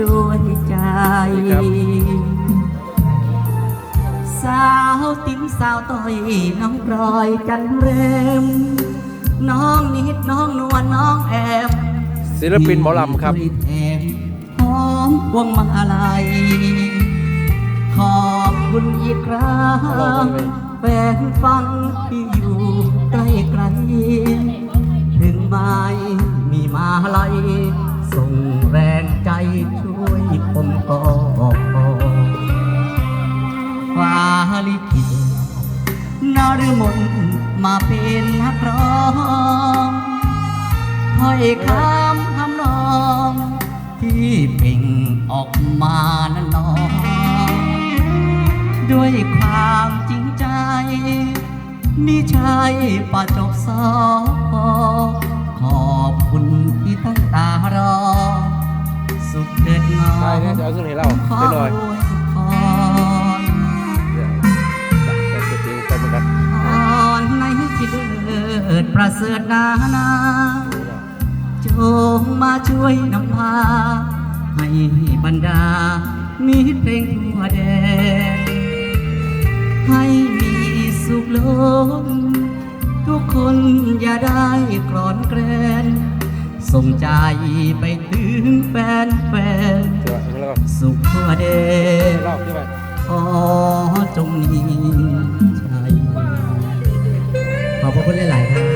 ด้วยใจครับสาวติ๋มสาวต้อยน้องพลอยจันเริ่มน้องนิดน้องนวลน้องแอมศิลปินหมอลำครับมีแถมหอมพวงมาลัยขอบคุณอีกครั้ลองงฟังเลยแฟนฟังที่อยู่ใกล้ไกลถึงไม่มีมาลัยส่งแรงใจ ช่วยผมก็พอฟ้าลิขิตนรมนมาเป็นนักร้องถ้อยคำทำนอง ที่เพ่งออกมานั้นน้อง ด้วยความจริงใจ มิใช่ประจบสอพอขอบ เนี่ยเดี๋ยวเอาขึ้นให้เราขอไปหน่อยอวยพรเดี๋ยวจัดสติงไปเหมือนกันพรในที่เกิดประเสริฐนานาจงมาช่วยนำพา ให้บรรดา มีเพลงทั่วแดนให้มีสุขล้นทุกคนอย่าได้กรอนแกรนส่งใจไปถึงแฟนแฟน สุขทั่วแดนเล่าที่ไปขอจงมีชัยขอบพระคุณหลาย ๆ ครับ